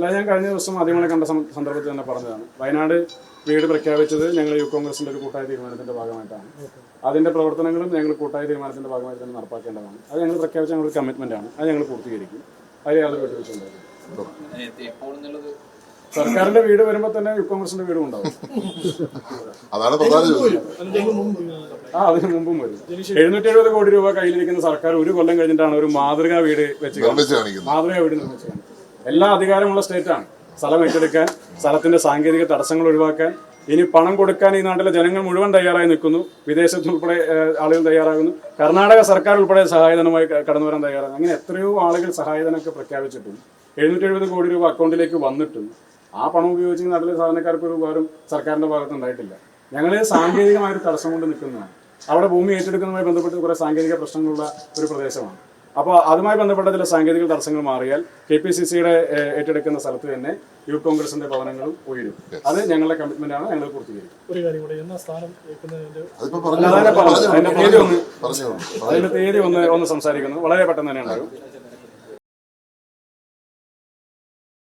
അല്ല ഞാൻ കഴിഞ്ഞ ദിവസം മാധ്യമങ്ങളെ കണ്ട സന്ദർഭത്തിൽ തന്നെ പറഞ്ഞതാണ്. വയനാട് വീട് പ്രഖ്യാപിച്ചത് ഞങ്ങൾ യു കോൺഗ്രസിന്റെ ഒരു കൂട്ടായ തീരുമാനത്തിന്റെ ഭാഗമായിട്ടാണ്. അതിന്റെ പ്രവർത്തനങ്ങളും ഞങ്ങൾ കൂട്ടായ തീരുമാനത്തിന്റെ ഭാഗമായി തന്നെ നടപ്പാക്കേണ്ടതാണ്. അത് ഞങ്ങൾ പ്രഖ്യാപിച്ച ഞങ്ങളുടെ കമ്മിറ്റ്മെന്റ് ആണ്. അത് ഞങ്ങൾ പൂർത്തീകരിക്കും. അതിൽ യാതൊരു സർക്കാരിന്റെ വീട് വരുമ്പോ തന്നെ യു കോൺഗ്രസിന്റെ വീടും ഉണ്ടാവും. അതാണ് പ്രധാന ആ അതിന് മുമ്പും വരും. എഴുന്നൂറ്റി എഴുപത് കോടി രൂപ കയ്യിലിരിക്കുന്ന സർക്കാർ ഒരു കൊല്ലം കഴിഞ്ഞിട്ടാണ് ഒരു മാതൃകാ വീട് വെച്ച് മാതൃകാ വീട് നിർമ്മിച്ചത് എല്ലാ അധികാരമുള്ള സ്റ്റേറ്റാണ്. സ്ഥലം ഏറ്റെടുക്കാൻ സ്ഥലത്തിന്റെ സാങ്കേതിക തടസ്സങ്ങൾ ഒഴിവാക്കാൻ. ഇനി പണം കൊടുക്കാൻ ഈ നാട്ടിലെ ജനങ്ങൾ മുഴുവൻ തയ്യാറായി നിൽക്കുന്നു. വിദേശത്ത് ഉൾപ്പെടെ ആളുകൾ തയ്യാറാകുന്നു. കർണാടക സർക്കാർ ഉൾപ്പെടെ സഹായധനമായി കടന്നു വരാൻ തയ്യാറാകുന്നു അങ്ങനെ എത്രയോ ആളുകൾ സഹായധനമൊക്കെ പ്രഖ്യാപിച്ചിട്ടും എഴുന്നൂറ്റി എഴുപത് കോടി രൂപ അക്കൗണ്ടിലേക്ക് വന്നിട്ടും ആ പണം ഉപയോഗിച്ച് നാട്ടിലെ സാധാരണക്കാർക്ക് ഒരു ഉപകാരം സർക്കാരിന്റെ ഭാഗത്ത് ഉണ്ടായിട്ടില്ല. ഞങ്ങൾ സാങ്കേതികമായ ഒരു തടസ്സം കൊണ്ട് നിൽക്കുന്നതാണ്. അവിടെ ഭൂമി ഏറ്റെടുക്കുന്നതുമായി ബന്ധപ്പെട്ട് കുറെ സാങ്കേതിക പ്രശ്നങ്ങളുള്ള ഒരു പ്രദേശമാണ്. അപ്പോൾ അതുമായി ബന്ധപ്പെട്ട ചില സാങ്കേതിക തടസ്സങ്ങൾ മാറിയാൽ കെ പി സി സിയുടെ ഏറ്റെടുക്കുന്ന സ്ഥലത്ത് തന്നെ യൂത്ത് കോൺഗ്രസിന്റെ ഭവനങ്ങളും ഉയരും. അത് ഞങ്ങളുടെ കമ്മിറ്റ്മെന്റ് ആണ് ഞങ്ങൾ പൂർത്തീകരിക്കും. ഒരു കാര്യം കൂടെ എന്നാ സ്ഥാനം ഏൽക്കുന്നതിന്റെ അതിപ്പോ അല്ല, അതന്നെ പറഞ്ഞു. അതിന്റെ തീയതി ഒന്ന് ഒന്ന് ഒന്ന് സംസാരിക്കുന്നു. വളരെ പെട്ടെന്ന് തന്നെ ഉണ്ടാകും.